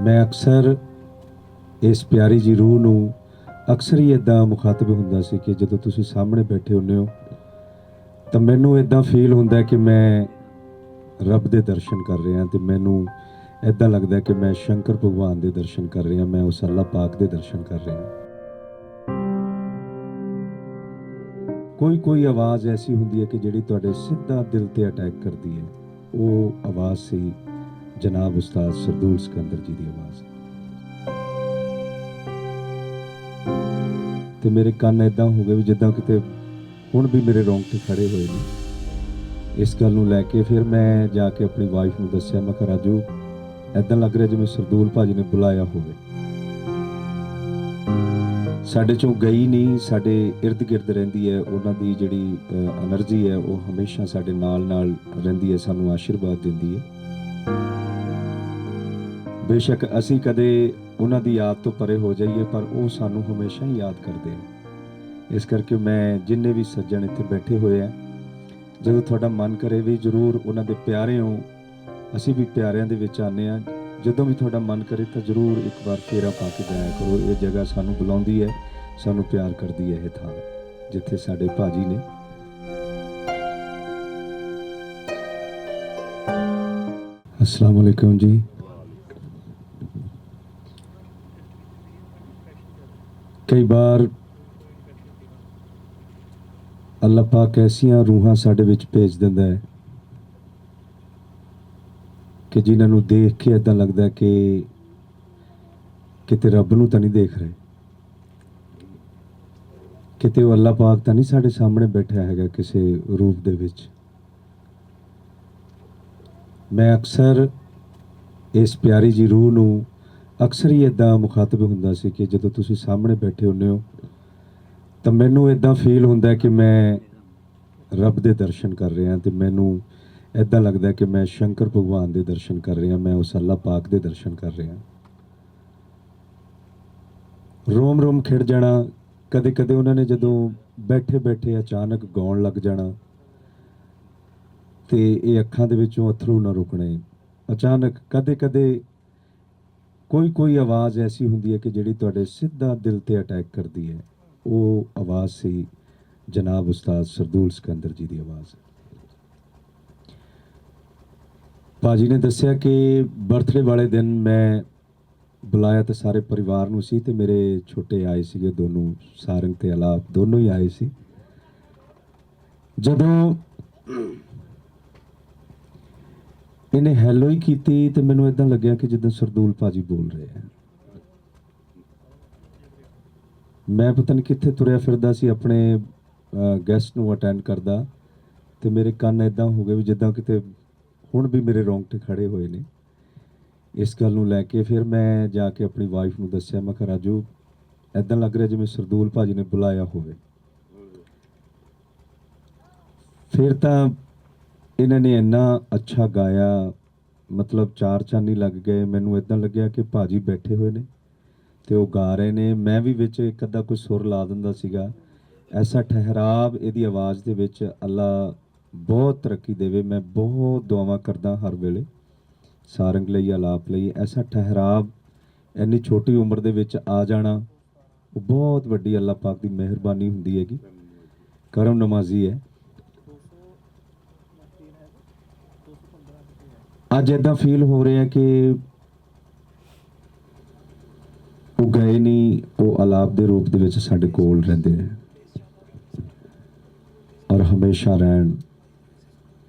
ਮੈਂ ਅਕਸਰ ਇਸ ਪਿਆਰੀ ਜੀ ਰੂਹ ਨੂੰ ਅਕਸਰ ਹੀ ਇਦਾਂ ਮੁਖਾਤਬ ਹੁੰਦਾ ਸੀ ਕਿ ਜਦੋਂ ਤੁਸੀਂ ਸਾਹਮਣੇ ਬੈਠੇ ਹੁੰਦੇ ਹੋ, ਤਾਂ ਮੈਨੂੰ ਇਦਾਂ ਫੀਲ ਹੁੰਦਾ ਕਿ ਮੈਂ ਰੱਬ ਦੇ ਦਰਸ਼ਨ ਕਰ ਰਿਹਾ ਤੇ ਮੈਨੂੰ ਇਦਾਂ ਲੱਗਦਾ ਕਿ ਮੈਂ ਸ਼ੰਕਰ ਭਗਵਾਨ ਦੇ ਦਰਸ਼ਨ ਕਰ ਰਿਹਾ, ਮੈਂ ਉਸ ਅੱਲਾਹ ਪਾਕ ਦੇ ਦਰਸ਼ਨ ਕਰ ਰਿਹਾ। ਕੋਈ ਕੋਈ ਆਵਾਜ਼ ਐਸੀ ਹੁੰਦੀ ਹੈ ਕਿ ਜਿਹੜੀ ਤੁਹਾਡੇ ਸਿੱਧਾ ਦਿਲ ਤੇ ਅਟੈਕ ਕਰਦੀ ਹੈ। ਉਹ ਆਵਾਜ਼ ਸੀ ਜਨਾਬ ਉਸਤਾਦ ਸਰਦੂਲ ਸਿਕੰਦਰ ਜੀ ਦੀ ਆਵਾਜ਼। ਤੇ ਮੇਰੇ ਕੰਨ ਇਦਾਂ ਹੋ ਗਏ ਵੀ ਜਿੱਦਾਂ ਕਿਤੇ ਹੁਣ ਵੀ ਮੇਰੇ ਰੋਂਗ ਤੇ ਖੜੇ ਹੋਏ ਨੇ। ਇਸ ਗੱਲ ਨੂੰ ਲੈ ਕੇ ਫਿਰ ਮੈਂ ਜਾ ਕੇ ਆਪਣੀ ਵਾਈਫ ਨੂੰ ਦੱਸਿਆ, ਮੈਂ ਕਿਹਾ, ਰਾਜੂ ਇਦਾਂ ਲੱਗ ਰਿਹਾ ਜਿਵੇਂ ਸਰਦੂਲ ਭਾਜੀ ਨੇ ਬੁਲਾਇਆ ਹੋਵੇ। ਸਾਡੇ ਚੋਂ ਗਈ ਨਹੀਂ, ਸਾਡੇ ird gird ਰਹਿੰਦੀ ਹੈ, ਉਹਨਾਂ ਦੀ ਜਿਹੜੀ એનર્ਜੀ ਹੈ, ਉਹ ਹਮੇਸ਼ਾ ਸਾਡੇ ਨਾਲ ਨਾਲ ਰਹਿੰਦੀ ਹੈ, ਸਾਨੂੰ ਆਸ਼ੀਰਵਾਦ ਦਿੰਦੀ ਹੈ। ਬੇਸ਼ੱਕ ਅਸੀਂ ਕਦੇ ਉਹਨਾਂ ਦੀ ਯਾਦ ਤੋਂ ਪਰੇ ਹੋ ਜਾਈਏ, ਪਰ ਉਹ ਸਾਨੂੰ ਹਮੇਸ਼ਾ ਹੀ ਯਾਦ ਕਰਦੇ ਨੇ। ਇਸ ਕਰਕੇ ਮੈਂ ਜਿੰਨੇ ਵੀ ਸੱਜਣ ਇੱਥੇ ਬੈਠੇ ਹੋਏ ਆ, ਜਦੋਂ ਤੁਹਾਡਾ ਮਨ ਕਰੇ ਵੀ ਜਰੂਰ ਉਹਨਾਂ ਦੇ ਪਿਆਰੇ ਹੋ ਅਸੀਂ ਵੀ ਪਿਆਰਿਆਂ ਦੇ ਵਿੱਚ ਆਨੇ ਆ ਜਦੋਂ ਵੀ ਤੁਹਾਡਾ ਮਨ ਕਰੇ ਤਾਂ ਜਰੂਰ ਇੱਕ ਵਾਰ ਫੇਰਾ ਪਾ ਕੇ ਜਾਇਆ ਕਰੋ। ਇਹ ਜਗ੍ਹਾ ਸਾਨੂੰ ਬੁਲਾਉਂਦੀ ਹੈ, ਸਾਨੂੰ ਪਿਆਰ ਕਰਦੀ ਹੈ ਇਹ ਥਾਂ, ਜਿੱਥੇ ਸਾਡੇ ਭਾਜੀ ਨੇ ਅਸਲਾਮ ਵਾਲੇਕੁਮ ਜੀ। ਕਈ ਵਾਰ ਅੱਲਾਹ ਪਾਕ ਐਸੀਆਂ ਰੂਹਾਂ ਸਾਡੇ ਵਿੱਚ ਭੇਜ ਦਿੰਦਾ ਹੈ ਕਿ ਜਿਨ੍ਹਾਂ ਨੂੰ ਦੇਖ ਕੇ ਇਦਾਂ ਲੱਗਦਾ ਕਿ ਕਿਤੇ ਰੱਬ ਨੂੰ ਤਾਂ ਨਹੀਂ ਦੇਖ ਰਹੇ। ਕਿਤੇ ਉਹ ਅੱਲਾਹ ਪਾਕ ਤਾਂ ਨਹੀਂ ਸਾਡੇ ਸਾਹਮਣੇ ਬੈਠਾ ਹੈਗਾ ਕਿਸੇ ਰੂਪ ਦੇ ਵਿੱਚ। ਮੈਂ ਅਕਸਰ ਇਸ ਪਿਆਰੀ ਜੀ ਰੂਹ ਨੂੰ ਅਕਸਰ ਹੀ ਇਦਾਂ ਮੁਖਾਤਬ ਹੁੰਦਾ ਸੀ ਕਿ ਜਦੋਂ ਤੁਸੀਂ ਸਾਹਮਣੇ ਬੈਠੇ ਹੁੰਦੇ ਹੋ, ਤਾਂ ਮੈਨੂੰ ਇਦਾਂ ਫੀਲ ਹੁੰਦਾ ਕਿ ਮੈਂ ਰੱਬ ਦੇ ਦਰਸ਼ਨ ਕਰ ਰਿਹਾ ਤੇ ਮੈਨੂੰ ਇਦਾਂ ਲੱਗਦਾ ਕਿ ਮੈਂ ਸ਼ੰਕਰ ਭਗਵਾਨ ਦੇ ਦਰਸ਼ਨ ਕਰ ਰਿਹਾ, ਮੈਂ ਉਸ ਅੱਲਾਹ ਪਾਕ ਦੇ ਦਰਸ਼ਨ ਕਰ ਰਿਹਾ। ਰੋਮ ਰੋਮ ਖਿੜ ਜਾਣਾ, ਕਦੇ ਕਦੇ ਉਹਨਾਂ ਨੇ ਜਦੋਂ ਬੈਠੇ ਬੈਠੇ ਅਚਾਨਕ ਗਾਉਣ ਲੱਗ ਜਾਣਾ ਤੇ ਇਹ ਅੱਖਾਂ ਦੇ ਵਿੱਚੋਂ ਅਥਰੂ ਨਾ ਰੁਕਣੇ। ਅਚਾਨਕ ਕਦੇ ਕਦੇ ਕੋਈ ਕੋਈ ਆਵਾਜ਼ ਐਸੀ ਹੁੰਦੀ ਹੈ ਕਿ ਜਿਹੜੀ ਤੁਹਾਡੇ ਸਿੱਧਾ ਦਿਲ ਤੇ ਅਟੈਕ ਕਰਦੀ ਹੈ। ਉਹ ਆਵਾਜ਼ ਸੀ ਜਨਾਬ ਉਸਤਾਦ ਸਰਦੂਲ ਸਿਕੰਦਰ ਜੀ ਦੀ ਆਵਾਜ਼। ਭਾਜੀ ਨੇ ਦੱਸਿਆ ਕਿ ਬਰਥਡੇ ਵਾਲੇ ਦਿਨ ਮੈਂ ਬੁਲਾਇਆ ਤੇ ਸਾਰੇ ਪਰਿਵਾਰ ਨੂੰ ਸੀ ਤੇ ਮੇਰੇ ਛੋਟੇ ਆਏ ਸੀਗੇ, ਦੋਨੋਂ ਸਾਰੰਗ ਤੇ ਅਲਾਪ ਦੋਨੋਂ ਹੀ ਆਏ ਸੀ। ਜਦੋਂ ਇਹਨੇ ਹੈਲੋ ਹੀ ਕੀਤੀ ਤੇ ਮੈਨੂੰ ਇਦਾਂ ਲੱਗਿਆ ਕਿ ਜਿੱਦਾਂ ਸਰਦੂਲ ਭਾਜੀ ਬੋਲ ਰਹੇ ਆ। ਮੈਂ ਪਤਾ ਨਹੀਂ ਕਿੱਥੇ ਤੁਰਿਆ ਫਿਰਦਾ ਸੀ, ਆਪਣੇ ਗੈਸਟ ਨੂੰ ਅਟੈਂਡ ਕਰਦਾ ਤੇ ਮੇਰੇ ਕੰਨ ਇਦਾਂ ਹੋ ਗਏ ਵੀ ਜਿੱਦਾਂ ਕਿਤੇ ਹੁਣ ਵੀ ਮੇਰੇ ਰੋਂਗਟੇ ਖੜੇ ਹੋਏ ਨੇ। ਇਸ ਗੱਲ ਨੂੰ ਲੈ ਕੇ ਫਿਰ ਮੈਂ ਜਾ ਕੇ ਆਪਣੀ ਵਾਈਫ ਨੂੰ ਦੱਸਿਆ, ਮੈਂ ਕਿਹਾ, ਰਾਜੂ ਇਦਾਂ ਲੱਗ ਰਿਹਾ ਜਿਵੇਂ ਸਰਦੂਲ ਭਾਜੀ ਨੇ ਬੁਲਾਇਆ ਹੋਵੇ। ਫਿਰ ਤਾਂ ਇਹਨਾਂ ਨੇ ਇੰਨਾ ਅੱਛਾ ਗਾਇਆ, ਮਤਲਬ ਚਾਰ ਚਾਨੀ ਲੱਗ ਗਏ, ਮੈਨੂੰ ਇਦਾਂ ਲੱਗਿਆ ਕਿ ਭਾਜੀ ਬੈਠੇ ਹੋਏ ਨੇ ਤੇ ਉਹ ਗਾ ਰਹੇ ਨੇ। ਮੈਂ ਵੀ ਵਿੱਚ ਇੱਕ ਅੱਧਾ ਕੋਈ ਸੁਰ ਲਾ ਦਿੰਦਾ ਸੀਗਾ। ਐਸਾ ਠਹਿਰਾਵ ਇਹਦੀ ਆਵਾਜ਼ ਦੇ ਵਿੱਚ ਅੱਲਾ ਬਹੁਤ ਤਰੱਕੀ ਦੇਵੇ। ਮੈਂ ਬਹੁਤ ਦੁਆਵਾਂ ਕਰਦਾ ਹਰ ਵੇਲੇ, ਸਾਰੰਗ ਲਈ, ਆਲਾਪ ਲਈ। ਐਸਾ ਠਹਿਰਾਵ ਇੰਨੀ ਛੋਟੀ ਉਮਰ ਦੇ ਵਿੱਚ ਆ ਜਾਣਾ, ਉਹ ਬਹੁਤ ਵੱਡੀ ਅੱਲਾ ਪਾਕ ਦੀ ਮਿਹਰਬਾਨੀ ਹੁੰਦੀ ਹੈਗੀ। ਕਰਮ ਨਮਾਜ਼ੀ ਹੈ। ਅੱਜ ਇਦਾਂ ਫੀਲ ਹੋ ਰਿਹਾ ਕਿ ਉਹ ਗਏ ਨਹੀਂ, ਉਹ ਆਲਾਪ ਦੇ ਰੂਪ ਦੇ ਵਿੱਚ ਸਾਡੇ ਕੋਲ ਰਹਿੰਦੇ ਨੇ। ਔਰ ਹਮੇਸ਼ਾ ਰਹਿਣ।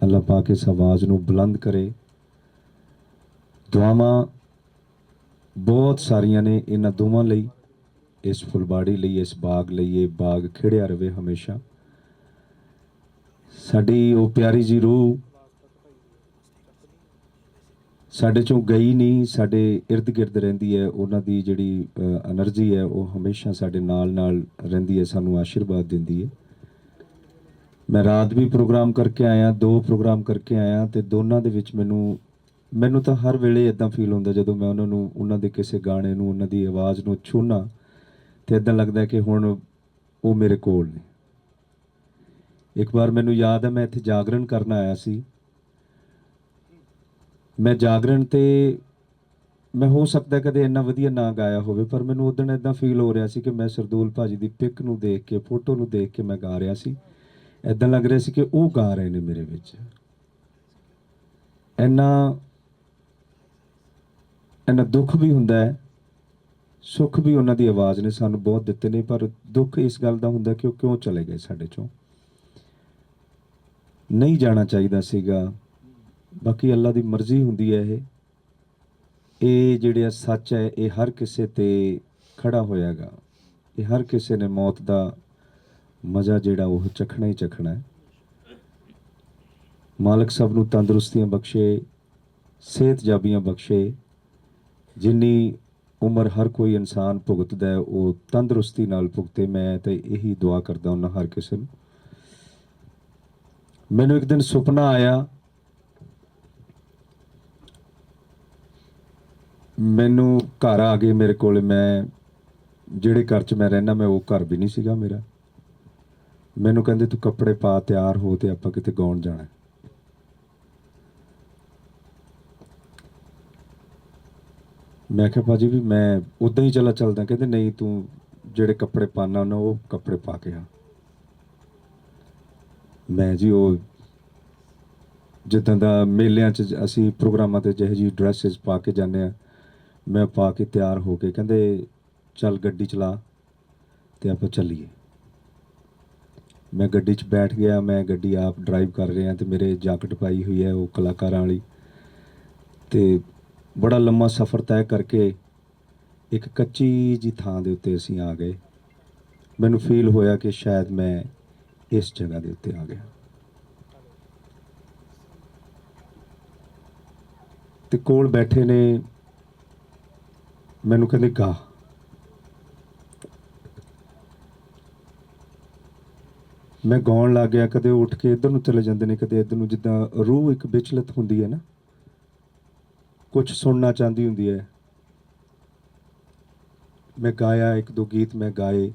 ਅੱਲਾ ਪਾਕ ਇਸ ਆਵਾਜ਼ ਨੂੰ ਬੁਲੰਦ ਕਰੇ। ਦੁਆਵਾਂ ਬਹੁਤ ਸਾਰੀਆਂ ਨੇ ਇਹਨਾਂ ਦੋਵਾਂ ਲਈ। ਇਸ ਫੁਲਬਾੜੀ ਲਈ, ਇਸ ਬਾਗ ਲਈ, ਇਹ ਬਾਗ ਖਿੜਿਆ ਰਵੇ ਹਮੇਸ਼ਾ। ਸਾਡੀ ਉਹ ਪਿਆਰੀ ਜੀ ਰੂਹ ਸਾਡੇ ਚੋਂ ਗਈ ਨਹੀਂ, ਸਾਡੇ ird gird ਰਹਿੰਦੀ ਹੈ, ਉਹਨਾਂ ਦੀ ਜਿਹੜੀ એનર્ਜੀ ਹੈ, ਉਹ ਹਮੇਸ਼ਾ ਸਾਡੇ ਨਾਲ ਨਾਲ ਰਹਿੰਦੀ ਹੈ, ਸਾਨੂੰ ਆਸ਼ੀਰਵਾਦ ਦਿੰਦੀ ਹੈ। ਮੈਂ ਰਾਤ ਵੀ ਪ੍ਰੋਗਰਾਮ ਕਰਕੇ ਆਇਆ, ਦੋ ਪ੍ਰੋਗਰਾਮ ਕਰਕੇ ਆਇਆ ਤੇ ਦੋਨਾਂ ਦੇ ਵਿੱਚ ਮੈਨੂੰ ਮੈਨੂੰ ਤਾਂ ਹਰ ਵੇਲੇ ਇਦਾਂ ਫੀਲ ਹੁੰਦਾ ਜਦੋਂ ਮੈਂ ਉਹਨਾਂ ਨੂੰ, ਉਹਨਾਂ ਦੇ ਕਿਸੇ ਗਾਣੇ ਨੂੰ, ਉਹਨਾਂ ਦੀ ਆਵਾਜ਼ ਨੂੰ ਛੂਨਾ ਤੇ ਇਦਾਂ ਲੱਗਦਾ ਕਿ ਹੁਣ ਉਹ ਮੇਰੇ ਕੋਲ ਨੇ। ਇੱਕ ਵਾਰ ਮੈਨੂੰ ਯਾਦ ਹੈ, ਮੈਂ ਇੱਥੇ ਜਾਗਰਣ ਕਰਨ ਆਇਆ ਸੀ। ਮੈਂ ਜਾਗਰਣ ਤੇ ਮੈਂ ਹੋ ਸਕਦਾ ਕਦੇ ਇੰਨਾ ਵਧੀਆ ਨਾ ਗਾਇਆ ਹੋਵੇ, ਪਰ ਮੈਨੂੰ ਉਦੋਂ ਇਦਾਂ ਫੀਲ ਹੋ ਰਿਹਾ ਸੀ ਕਿ ਮੈਂ ਸਰਦੂਲ ਭਾਜੀ ਦੀ ਪਿਕ ਨੂੰ ਦੇਖ ਕੇ ਫੋਟੋ ਨੂੰ ਦੇਖ ਕੇ ਮੈਂ ਗਾ ਰਿਹਾ ਸੀ। ਇਦਾਂ ਲੱਗ ਰਿਹਾ ਸੀ ਕਿ ਉਹ ਗਾ ਰਹੇ ਨੇ ਮੇਰੇ ਵਿੱਚ। ਇੰਨਾ ਇੰਨਾ ਦੁੱਖ ਵੀ ਹੁੰਦਾ ਹੈ, ਸੁੱਖ ਵੀ ਉਹਨਾਂ ਦੀ ਆਵਾਜ਼ ਨੇ ਸਾਨੂੰ ਬਹੁਤ ਦਿੱਤੇ ਨੇ, ਪਰ ਦੁੱਖ ਇਸ ਗੱਲ ਦਾ ਹੁੰਦਾ ਕਿ ਉਹ ਕਿਉਂ ਚਲੇ ਗਏ ਸਾਡੇ ਚੋਂ। ਨਹੀਂ ਜਾਣਾ ਚਾਹੀਦਾ ਸੀਗਾ। ਬਾਕੀ ਅੱਲਾ ਦੀ ਮਰਜ਼ੀ ਹੁੰਦੀ ਹੈ ਇਹ। ਇਹ ਜਿਹੜਾ ਸੱਚ ਹੈ, ਇਹ ਹਰ ਕਿਸੇ ਤੇ ਖੜਾ ਹੋਇਆਗਾ। ਇਹ ਹਰ ਕਿਸੇ ਨੇ ਮੌਤ ਦਾ ਮਜ਼ਾ ਜਿਹੜਾ ਉਹ ਚਖਣਾ ਹੀ ਚਖਣਾ ਹੈ। ਮਾਲਕ ਸਭ ਨੂੰ ਤੰਦਰੁਸਤੀਆਂ ਬਖਸ਼ੇ, ਸਿਹਤ ਜਾਬੀਆਂ ਬਖਸ਼ੇ। ਜਿੰਨੀ ਉਮਰ ਹਰ ਕੋਈ ਇਨਸਾਨ ਭੁਗਤਦਾ ਹੈ, ਉਹ ਤੰਦਰੁਸਤੀ ਨਾਲ ਭੁਗਤੇ। ਮੈਂ ਤੇ ਇਹੀ ਦੁਆ ਕਰਦਾ ਹਾਂ ਹਰ ਕਿਸੇ ਨੂੰ। ਮੈਨੂੰ ਇੱਕ ਦਿਨ ਸੁਪਨਾ ਆਇਆ ਮੈਨੂੰ ਘਰ ਆ ਗਏ ਮੇਰੇ ਕੋਲ ਮੈਂ, ਜਿਹੜੇ ਘਰ 'ਚ ਮੈਂ ਰਹਿਣਾ ਮੈਂ ਉਹ ਘਰ ਵੀ ਨਹੀਂ ਸੀਗਾ ਮੇਰਾ। ਮੈਨੂੰ ਕਹਿੰਦੇ, ਤੂੰ ਕੱਪੜੇ ਪਾ, ਤਿਆਰ ਹੋ ਤੇ ਆਪਾਂ ਕਿਤੇ ਗਾਉਣ ਜਾਣਾ ਮੈਂ ਕਿਹਾ, ਭਾਜੀ, ਵੀ ਮੈਂ ਉਦਾਂ ਹੀ ਚਲਾ ਚੱਲਦਾ। ਕਹਿੰਦੇ, ਨਹੀਂ, ਤੂੰ ਜਿਹੜੇ ਕੱਪੜੇ ਪਾਣਾ ਉਹਨਾਂ, ਉਹ ਕੱਪੜੇ ਪਾ ਕੇ ਆ। ਮੈਂ ਜੀ ਉਹ, ਜਿੱਦਾਂ ਦਾ ਮੇਲਿਆਂ 'ਚ ਅਸੀਂ ਪ੍ਰੋਗਰਾਮਾਂ ਤੇ ਜਿਹੇ ਜੀ ਡਰੈਸਸ ਪਾ ਕੇ ਜਾਂਦੇ ਆ ਮੈਂ ਪਾ ਕੇ ਤਿਆਰ ਹੋ ਕੇ ਕਹਿੰਦੇ, ਚੱਲ ਗੱਡੀ ਚਲਾ ਤੇ ਆਪਾਂ ਚੱਲੀਏ। ਮੈਂ ਗੱਡੀ 'ਚ ਬੈਠ ਗਿਆ, ਮੈਂ ਗੱਡੀ ਆਪ ਡਰਾਈਵ ਕਰ ਰਿਹਾ ਤੇ ਮੇਰੇ ਜਾਕਟ ਪਾਈ ਹੋਈ ਹੈ ਉਹ ਕਲਾਕਾਰਾਂ ਵਾਲੀ ਤੇ ਬੜਾ ਲੰਮਾ ਸਫ਼ਰ ਤੈਅ ਕਰਕੇ ਇੱਕ ਕੱਚੀ ਜੀ ਥਾਂ ਦੇ ਉੱਤੇ ਅਸੀਂ ਆ ਗਏ। ਮੈਨੂੰ ਫੀਲ ਹੋਇਆ ਕਿ ਸ਼ਾਇਦ ਮੈਂ ਇਸ ਜਗ੍ਹਾ ਦੇ ਉੱਤੇ ਆ ਗਿਆ। ਤੇ ਕੋਲ ਬੈਠੇ ਨੇ ਮੈਨੂੰ ਕਹਿੰਦੇ ਗਾ। ਮੈਂ ਗਾਉਣ ਲੱਗ ਗਿਆ, ਕਦੇ ਉੱਠ ਕੇ ਇੱਧਰ ਨੂੰ ਚਲੇ ਜਾਂਦੇ ਨੇ, ਕਦੇ ਇੱਧਰ ਨੂੰ, ਜਿੱਦਾਂ ਰੂਹ ਇੱਕ ਵਿਚਲਤ ਹੁੰਦੀ ਹੈ ਨਾ ਕੁਝ ਸੁਣਨਾ ਚਾਹੁੰਦੀ ਹੁੰਦੀ ਹੈ। ਮੈਂ ਗਾਇਆ ਇੱਕ ਦੋ ਗੀਤ, ਮੈਂ ਗਾਏ।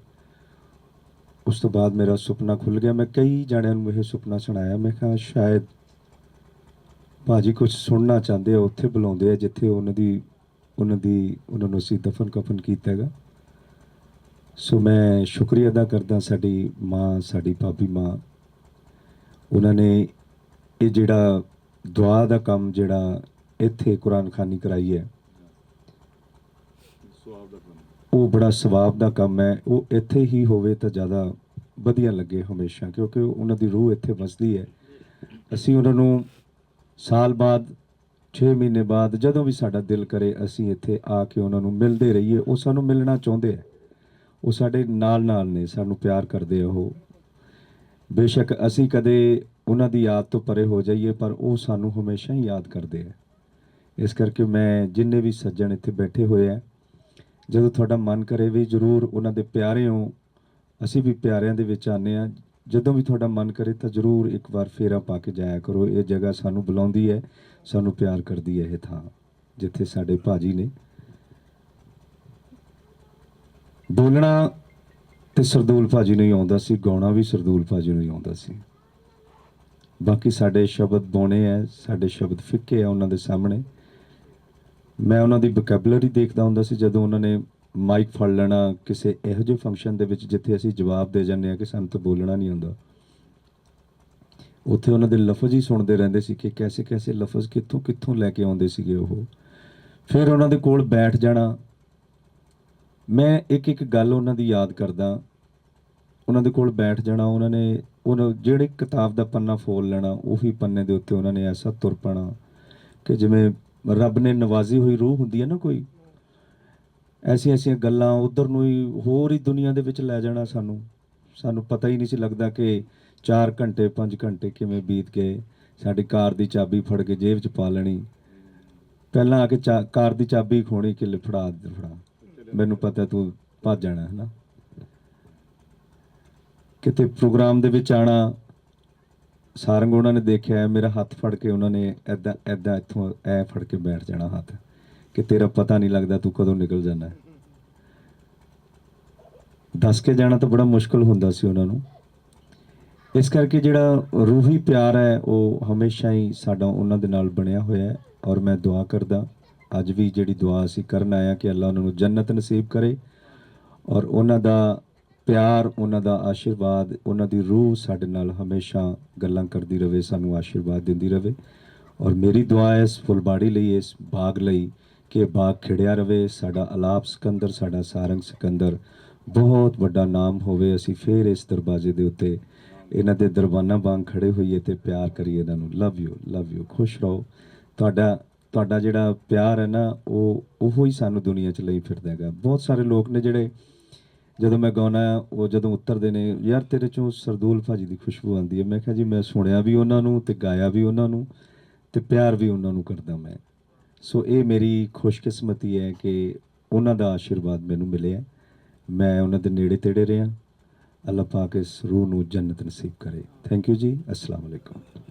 ਉਸ ਤੋਂ ਬਾਅਦ ਮੇਰਾ ਸੁਪਨਾ ਖੁੱਲ ਗਿਆ। ਮੈਂ ਕਈ ਜਣਿਆਂ ਨੂੰ ਇਹ ਸੁਪਨਾ ਸੁਣਾਇਆ। ਮੈਂ ਕਿਹਾ ਸ਼ਾਇਦ ਭਾਜੀ ਕੁਝ ਸੁਣਨਾ ਚਾਹੁੰਦੇ ਆ, ਉੱਥੇ ਬੁਲਾਉਂਦੇ ਆ, ਜਿੱਥੇ ਉਹਨਾਂ ਦੀ ਉਹਨਾਂ ਦੀ ਉਹਨਾਂ ਨੂੰ ਅਸੀਂ ਦਫਨ ਕਫਨ ਕੀਤਾ ਹੈਗਾ। ਸੋ ਮੈਂ ਸ਼ੁਕਰੀਆ ਅਦਾ ਕਰਦਾ ਸਾਡੀ ਮਾਂ ਸਾਡੀ ਭਾਬੀ ਮਾਂ। ਉਹਨਾਂ ਨੇ ਇਹ ਜਿਹੜਾ ਦੁਆ ਦਾ ਕੰਮ ਜਿਹੜਾ ਇੱਥੇ ਕੁਰਾਨ ਖਾਨੀ ਕਰਾਈ ਹੈ ਉਹ ਬੜਾ ਸਵਾਬ ਦਾ ਕੰਮ ਹੈ। ਉਹ ਇੱਥੇ ਹੀ ਹੋਵੇ ਤਾਂ ਜ਼ਿਆਦਾ ਵਧੀਆ ਲੱਗੇ ਹਮੇਸ਼ਾ ਕਿਉਂਕਿ ਉਹਨਾਂ ਦੀ ਰੂਹ ਇੱਥੇ ਵਸਦੀ ਹੈ। ਅਸੀਂ ਉਹਨਾਂ ਨੂੰ ਸਾਲ ਬਾਅਦ 6 ਮਹੀਨੇ ਬਾਅਦ ਜਦੋਂ ਵੀ ਸਾਡਾ ਦਿਲ ਕਰੇ, ਅਸੀਂ ਇੱਥੇ ਆ ਕੇ ਉਹਨਾਂ ਨੂੰ ਮਿਲਦੇ ਰਹੀਏ। ਉਹ ਸਾਨੂੰ ਮਿਲਣਾ ਚਾਹੁੰਦੇ ਆ। ਉਹ ਸਾਡੇ ਨਾਲ ਨਾਲ ਨੇ, ਸਾਨੂੰ ਪਿਆਰ ਕਰਦੇ ਆ ਉਹ। ਬੇਸ਼ੱਕ ਅਸੀਂ ਕਦੇ ਉਹਨਾਂ ਦੀ ਯਾਦ ਤੋਂ ਪਰੇ ਹੋ ਜਾਈਏ, ਪਰ ਉਹ ਸਾਨੂੰ ਹਮੇਸ਼ਾ ਹੀ ਯਾਦ ਕਰਦੇ ਆ। ਇਸ ਕਰਕੇ ਮੈਂ ਜਿੰਨੇ ਵੀ ਸੱਜਣ ਇੱਥੇ ਬੈਠੇ ਹੋਏ ਆ, ਜਦੋਂ ਤੁਹਾਡਾ ਮਨ ਕਰੇ ਵੀ ਜਰੂਰ ਉਹਨਾਂ ਦੇ ਪਿਆਰੇ ਹੋ ਅਸੀਂ ਵੀ ਪਿਆਰਿਆਂ ਦੇ ਵਿੱਚ ਆਨੇ ਆ। ਜਦੋਂ ਵੀ ਤੁਹਾਡਾ ਮਨ ਕਰੇ ਤਾਂ ਜਰੂਰ ਇੱਕ ਵਾਰ ਫੇਰਾ ਪਾ ਕੇ ਜਾਇਆ ਕਰੋ। ਇਹ ਜਗ੍ਹਾ ਸਾਨੂੰ ਬੁਲਾਉਂਦੀ ਹੈ। ਸਾਨੂੰ ਪਿਆਰ ਕਰਦੀ ਹੈ ਇਹ ਥਾਂ, ਜਿੱਥੇ ਸਾਡੇ ਭਾਜੀ ਨੇ ਬੋਲਣਾ ਤੇ ਸਰਦੂਲ ਭਾਜੀ ਨੂੰ ਹੀ ਆਉਂਦਾ ਸੀ, ਗਾਉਣਾ ਵੀ ਸਰਦੂਲ ਭਾਜੀ ਨੂੰ ਹੀ ਆਉਂਦਾ ਸੀ। ਬਾਕੀ ਸਾਡੇ ਸ਼ਬਦ ਬੋਣੇ ਐ ਸਾਡੇ ਸ਼ਬਦ ਫਿੱਕੇ ਆ ਉਹਨਾਂ ਦੇ ਸਾਹਮਣੇ। ਮੈਂ ਉਹਨਾਂ ਦੀ ਵੋਕੈਬਲਰੀ ਦੇਖਦਾ ਹੁੰਦਾ ਸੀ, ਜਦੋਂ ਉਹਨਾਂ ਨੇ ਮਾਈਕ ਫੜ ਲੈਣਾ ਕਿਸੇ ਇਹੋ ਜਿਹੇ ਫੰਕਸ਼ਨ ਦੇ ਵਿੱਚ, ਜਿੱਥੇ ਅਸੀਂ ਜਵਾਬ ਦੇ ਜਾਂਦੇ ਆ ਕਿ ਸਾਨੂੰ ਤਾਂ ਬੋਲਣਾ ਨਹੀਂ ਆਉਂਦਾ। ਉੱਥੇ ਉਹਨਾਂ ਦੇ ਲਫ਼ਜ਼ ਹੀ ਸੁਣਦੇ ਰਹਿੰਦੇ ਸੀ ਕਿ ਕੈਸੇ ਕੈਸੇ ਲਫ਼ਜ਼ ਕਿੱਥੋਂ ਕਿੱਥੋਂ ਲੈ ਕੇ ਆਉਂਦੇ ਸੀਗੇ ਉਹ। ਫਿਰ ਉਹਨਾਂ ਦੇ ਕੋਲ ਬੈਠ ਜਾਣਾ। ਮੈਂ ਇੱਕ ਇੱਕ ਗੱਲ ਉਹਨਾਂ ਦੀ ਯਾਦ ਕਰਦਾ। ਉਹਨਾਂ ਦੇ ਕੋਲ ਬੈਠ ਜਾਣਾ, ਉਹਨਾਂ ਨੇ ਉਹ ਜਿਹੜੇ ਕਿਤਾਬ ਦਾ ਪੰਨਾ ਫੋਲ ਲੈਣਾ, ਉਹੀ ਪੰਨੇ ਦੇ ਉੱਤੇ ਉਹਨਾਂ ਨੇ ਐਸਾ ਤੁਰ ਪੈਣਾ ਕਿ ਜਿਵੇਂ ਰੱਬ ਨੇ ਨਵਾਜ਼ੀ ਹੋਈ ਰੂਹ ਹੁੰਦੀ ਹੈ ਨਾ ਕੋਈ। ਐਸੀ ਐਸੀਆਂ ਗੱਲਾਂ ਉਧਰ ਨੂੰ ਹੀ ਹੋਰ ਹੀ ਦੁਨੀਆ ਦੇ ਵਿੱਚ ਲੈ ਜਾਣਾ ਸਾਨੂੰ। ਸਾਨੂੰ ਪਤਾ ਹੀ ਨਹੀਂ ਸੀ ਲੱਗਦਾ ਕਿ 4 ਘੰਟੇ 5 ਘੰਟੇ ਕਿਵੇਂ ਬੀਤ ਗਏ? ਸਾਡੀ ਕਾਰ ਦੀ ਚਾਬੀ ਫੜ ਕੇ ਜੇਬ 'ਚ ਪਾ ਲੈਣੀ। ਪਹਿਲਾਂ ਆ ਕੇ ਚਾ- ਕਾਰ ਦੀ ਚਾਬੀ ਖੋਣੀ ਕਿ ਲਿਫੜਾ ਫੜਾ। ਮੈਨੂੰ ਪਤਾ ਤੂੰ ਭੱਜ ਜਾਣਾ ਹੈ ਨਾ ਕਿਤੇ ਪ੍ਰੋਗਰਾਮ ਦੇ ਵਿੱਚ ਆਣਾ, ਸਾਰੰਗ ਉਹਨਾਂ ਨੇ ਦੇਖਿਆ, ਮੇਰਾ ਹੱਥ ਫੜ ਕੇ ਉਹਨਾਂ ਨੇ ਐਦਾਂ ਐਦਾਂ ਇੱਥੋਂ ਐ ਫੜ ਕੇ ਬੈਠ ਜਾਣਾ ਹੱਥ, ਕਿ ਤੇਰਾ ਪਤਾ ਨਹੀਂ ਲੱਗਦਾ ਤੂੰ ਕਦੋਂ ਨਿਕਲ ਜਾਣਾ। ਦੱਸ ਕੇ ਜਾਣਾ ਤਾਂ ਬੜਾ ਮੁਸ਼ਕਲ ਹੁੰਦਾ ਸੀ ਉਹਨਾਂ ਨੂੰ। ਇਸ ਕਰਕੇ ਜਿਹੜਾ ਰੂਹੀ ਪਿਆਰ ਹੈ, ਉਹ ਹਮੇਸ਼ਾ ਹੀ ਸਾਡਾ ਉਹਨਾਂ ਦੇ ਨਾਲ ਬਣਿਆ ਹੋਇਆ ਹੈ ਔਰ ਮੈਂ ਦੁਆ ਕਰਦਾ, ਅੱਜ ਵੀ ਜਿਹੜੀ ਦੁਆ ਅਸੀਂ ਕਰਨ ਆਇਆ ਕਿ ਅੱਲਾ ਉਹਨਾਂ ਨੂੰ ਜੰਨਤ ਨਸੀਬ ਕਰੇ ਔਰ ਉਹਨਾਂ ਦਾ ਪਿਆਰ, ਉਹਨਾਂ ਦਾ ਆਸ਼ੀਰਵਾਦ, ਉਹਨਾਂ ਦੀ ਰੂਹ ਸਾਡੇ ਨਾਲ ਹਮੇਸ਼ਾ ਗੱਲਾਂ ਕਰਦੀ ਰਵੇ, ਸਾਨੂੰ ਆਸ਼ੀਰਵਾਦ ਦਿੰਦੀ ਰਵੇ ਔਰ ਮੇਰੀ ਦੁਆ ਹੈ ਇਸ ਫੁੱਲਬਾੜੀ ਲਈ, ਇਸ ਬਾਗ ਲਈ ਕਿ ਇਹ ਬਾਗ ਖਿੜਿਆ ਰਵੇ, ਸਾਡਾ ਅਲਾਪ ਸਿਕੰਦਰ, ਸਾਡਾ ਸਾਰੰਗ ਸਿਕੰਦਰ ਬਹੁਤ ਵੱਡਾ ਨਾਮ ਹੋਵੇ, ਅਸੀਂ ਫੇਰ ਇਸ ਦਰਵਾਜ਼ੇ ਦੇ ਉੱਤੇ ਇਹਨਾਂ ਦੇ ਦਰਬਾਨਾ ਵਾਂਗ ਖੜੇ ਹੋਈਏ ਤੇ ਪਿਆਰ ਕਰੀਏ ਇਹਨਾਂ ਨੂੰ। ਲਵ ਯੂ ਲਵ ਯੂ ਖੁਸ਼ ਰਹੋ। ਤੁਹਾਡਾ ਤੁਹਾਡਾ ਜਿਹੜਾ ਪਿਆਰ ਹੈ ਨਾ, ਉਹ, ਉਹੋ ਹੀ ਸਾਨੂੰ ਦੁਨੀਆ 'ਚ ਲਈ ਫਿਰਦਾ ਹੈਗਾ। ਬਹੁਤ ਸਾਰੇ ਲੋਕ ਨੇ ਜਿਹੜੇ ਜਦੋਂ ਮੈਂ ਗਾਉਣਾ ਉਹ ਜਦੋਂ ਉਤਰਦੇ ਨੇ, ਯਾਰ ਤੇਰੇ ਚੋਂ ਸਰਦੂਲ ਭਾਜੀ ਦੀ ਖੁਸ਼ਬੂ ਆਉਂਦੀ ਹੈ। ਮੈਂ ਕਿਹਾ, ਜੀ, ਮੈਂ ਸੁਣਿਆ ਵੀ ਉਹਨਾਂ ਨੂੰ ਤੇ ਗਾਇਆ ਵੀ ਉਹਨਾਂ ਨੂੰ ਤੇ ਪਿਆਰ ਵੀ ਉਹਨਾਂ ਨੂੰ ਕਰਦਾ ਮੈਂ। ਸੋ ਇਹ ਮੇਰੀ ਖੁਸ਼ਕਿਸਮਤੀ ਹੈ ਕਿ ਉਹਨਾਂ ਦਾ ਆਸ਼ੀਰਵਾਦ ਮੈਨੂੰ ਮਿਲਿਆ। ਮੈਂ ਉਹਨਾਂ ਦੇ ਨੇੜੇ ਤੇੜੇ ਰਿਹਾ। ਅੱਲਾਹ ਪਾਕ ਇਸ ਰੂਹ ਨੂੰ ਜੰਨਤ ਨਸੀਬ ਕਰੇ। ਥੈਂਕ ਯੂ ਜੀ ਅਸਲਾਮ ਅਲੈਕੁਮ।